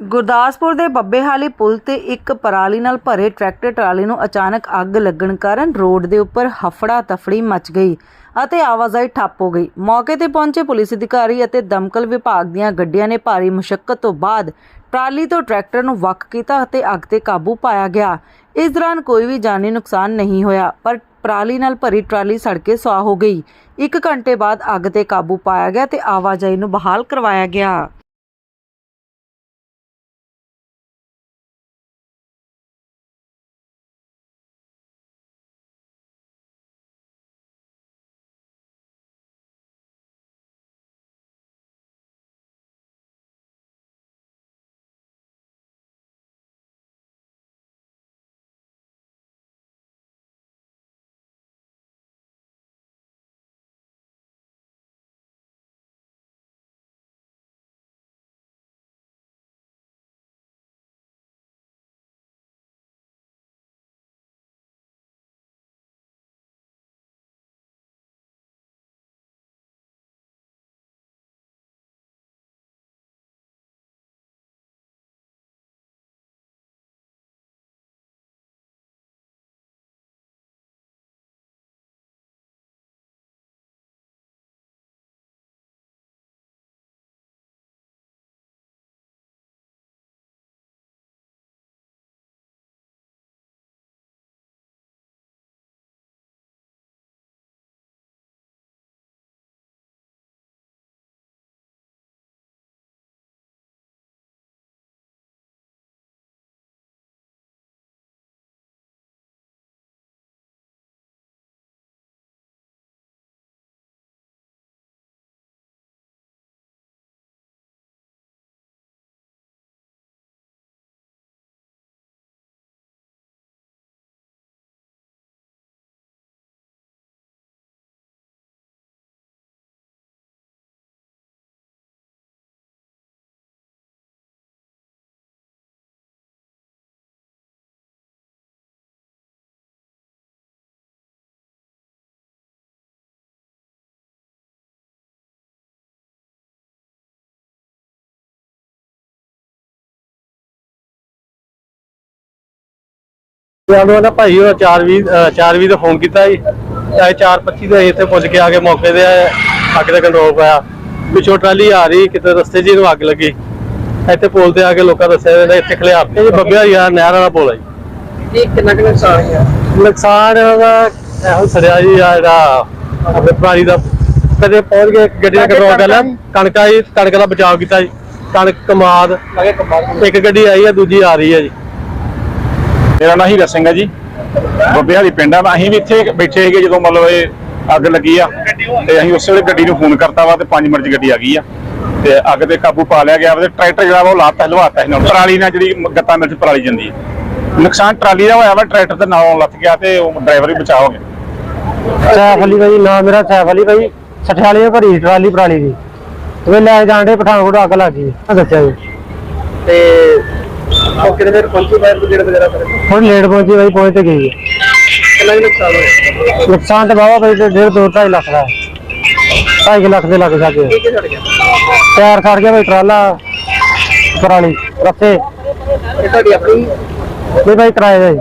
ਗੁਰਦਾਸਪੁਰ ਦੇ ਬੱਬੇਹਾਲੀ ਪੁਲ ਤੇ ਇੱਕ ਪਰਾਲੀ ਨਾਲ ਭਰੇ ਟਰੈਕਟਰ ਟਰਾਲੀ ਨੂੰ ਅਚਾਨਕ ਅੱਗ ਲੱਗਣ ਕਾਰਨ ਰੋਡ ਦੇ ਉੱਪਰ ਹਫੜਾ ਤਫੜੀ ਮਚ ਗਈ ਅਤੇ ਆਵਾਜਾਈ ਠੱਪ ਹੋ ਗਈ। ਮੌਕੇ ਤੇ ਪਹੁੰਚੇ ਪੁਲਿਸ ਅਧਿਕਾਰੀ ਅਤੇ ਦਮਕਲ ਵਿਭਾਗ ਦੀਆਂ ਗੱਡੀਆਂ ਨੇ ਭਾਰੀ ਮੁਸ਼ਕਲ ਤੋਂ ਬਾਅਦ ਟਰਾਲੀ ਤੋਂ ਟਰੈਕਟਰ ਨੂੰ ਵੱਖ ਕੀਤਾ ਅਤੇ ਅੱਗ ਤੇ ਕਾਬੂ ਪਾਇਆ ਗਿਆ। ਇਸ ਦੌਰਾਨ ਕੋਈ ਵੀ ਜਾਨੀ ਨੁਕਸਾਨ ਨਹੀਂ ਹੋਇਆ, ਪਰ ਪਰਾਲੀ ਨਾਲ ਭਰੀ ਟਰਾਲੀ ਸੜ ਕੇ ਸੁਆਹ ਹੋ ਗਈ। ਇੱਕ ਘੰਟੇ ਬਾਅਦ ਅੱਗ ਤੇ ਕਾਬੂ ਪਾਇਆ ਗਿਆ ਤੇ ਆਵਾਜਾਈ ਨੂੰ ਬਹਾਲ ਕਰਵਾਇਆ ਗਿਆ। ਜਦੋਂ ਨਾ ਭਾਈ ਉਹ 420 420 ਤੇ ਫੋਨ ਕੀਤਾ ਜੀ। ਚਾਹੇ 425 ਦੇ ਇੱਥੇ ਪੁੱਜ ਕੇ ਆ ਕੇ ਮੌਕੇ ਤੇ ਅੱਗ ਦਾ ਕੰਟਰੋਲ ਪਾਇਆ। ਪਿੱਛੋਂ ਟਰਾਲੀ ਆ ਰਹੀ ਕਿਤੇ ਰਸਤੇ 'ਚ ਹੀ ਨੂੰ ਅੱਗ ਲੱਗੀ। ਇੱਥੇ ਪੁਲ ਤੇ ਆ ਕੇ ਲੋਕਾਂ ਦੱਸਿਆ ਜਾਂਦਾ ਇੱਥੇ ਖਲਿਆਰ ਤੇ ਬੱਬਿਆ ਯਾਰ ਨਹਿਰ ਵਾਲਾ ਪੁਲ ਹੈ ਜੀ। ਇਹ ਕਿੰਨਾ ਕੁ ਨੁਕਸਾਨ ਹੈ ਨੁਕਸਾਨ ਉਹਦਾ ਇਹੋ ਸੜਿਆ ਜੀ ਆ ਜਿਹੜਾ ਆਪਣੇ ਪ੍ਰਾਣੀ ਦਾ ਕਦੇ ਪਹੁੰਚ ਗਏ ਗੱਡੀ ਦਾ ਕੰਟਰੋਲ ਕਰ ਲਿਆ। ਕਣਕਾਂ ਜੀ ਕਣਕ ਦਾ ਬਚਾਅ ਕੀਤਾ ਜੀ। ਕਣਕ ਕਮਾਦ ਇੱਕ ਗੱਡੀ ਆਈ ਆ ਦੂਜੀ ਆ ਰਹੀ ਹੈ ਜੀ। ਮੇਰਾ ਨਾਂ ਹੀਰਾ ਸਿੰਘ ਹੈ ਜੀ। ਬੱਬੇ ਵਾਲੀ ਪਿੰਡ ਆ। ਅਸੀਂ ਵੀ ਇੱਥੇ ਬੈਠੇ ਸੀਗੇ ਜਦੋਂ ਮਤਲਬ ਇਹ ਅੱਗ ਲੱਗੀ ਆ। ਤੇ ਅਸੀਂ ਉਸੇ ਵੇਲੇ ਗੱਡੀ ਨੂੰ ਫੋਨ ਕਰਤਾ ਵਾ ਤੇ 5 ਮਿੰਟ 'ਚ ਗੱਡੀ ਆ ਗਈ ਆ। ਤੇ ਅੱਗ ਤੇ ਕਾਬੂ ਪਾ ਲਿਆ ਗਿਆ ਤੇ ਟਰੈਕਟਰ ਜਿਹੜਾ ਵਾ ਉਹ ਲਾਤਾ ਹਲਵਾਤਾ ਸੀ ਨਾਲ ਪਰਾਲੀ ਨਾਲ ਜਿਹੜੀ ਗੱਤਾਂ ਮਿਲ 'ਚ ਪਰਾਲੀ ਜਾਂਦੀ ਹੈ ਨੁਕਸਾਨ ਟਰਾਲੀ ਦਾ ਹੋਇਆ ਵਾ ਟਰੈਕਟਰ ਤੇ ਨਾਲੋਂ ਲੱਥ ਗਿਆ ਤੇ ਉਹ ਡਰਾਈਵਰ ਵੀ ਬਚਾ ਹੋ ਗਿਆ। ਸੈਫ ਅਲੀ ਭਾਈ ਨਾਮ ਮੇਰਾ ਸੈਫ ਅਲੀ ਭਾਈ ਸਠਿਆਲੇ ਭਰੀ ਟਰਾਲੀ ਪਰਾਲੀ ਦੀ। ਤੇ ਲੈ ਜਾਂਦੇ ਪਠਾਨਕੋਟ ਅੱਗ ਲੱਗ ਗਈ। ਆ ਦੱਸਿਆ ਜੀ। ਤੇ ਮੌਕੇ ਤੇ ਫਿਰ ਪਹੁੰਚੀ ਫਾਇਰ ਬ੍ਰਿਗੇਡ ਵਗੈਰਾ ਫਿਰ ਹੁਣ ਲੇਟ ਪਹੁੰਚੀ ਭਾਈ ਪਹੁੰਚ ਤੇ ਗਈ ਹੈ। ਕਿੰਨਾ ਨੁਕਸਾਨ ਹੋਇਆ? ਨੁਕਸਾਨ ਤਾਂ ਬਾਵਾ ਭਾਈ ਤੇ ਡੇਢ ਦੋ ਢਾਈ ਲੱਖ ਦਾ ਹੈ। ਢਾਈ ਕੁ ਲੱਖ ਦੇ ਲੱਗ ਸਕੇ ਕੀ। ਕੀ ਛੱਡ ਗਿਆ? ਟਾਇਰ ਖੜ ਗਿਆ ਟਰਾਲਾ ਪਰਾਲੀ ਰੱਸੇ। ਇਹ ਤੁਹਾਡੀ ਆਪਣੀ? ਨਹੀਂ ਭਾਈ ਕਿਰਾਏ ਦਾ ਜੀ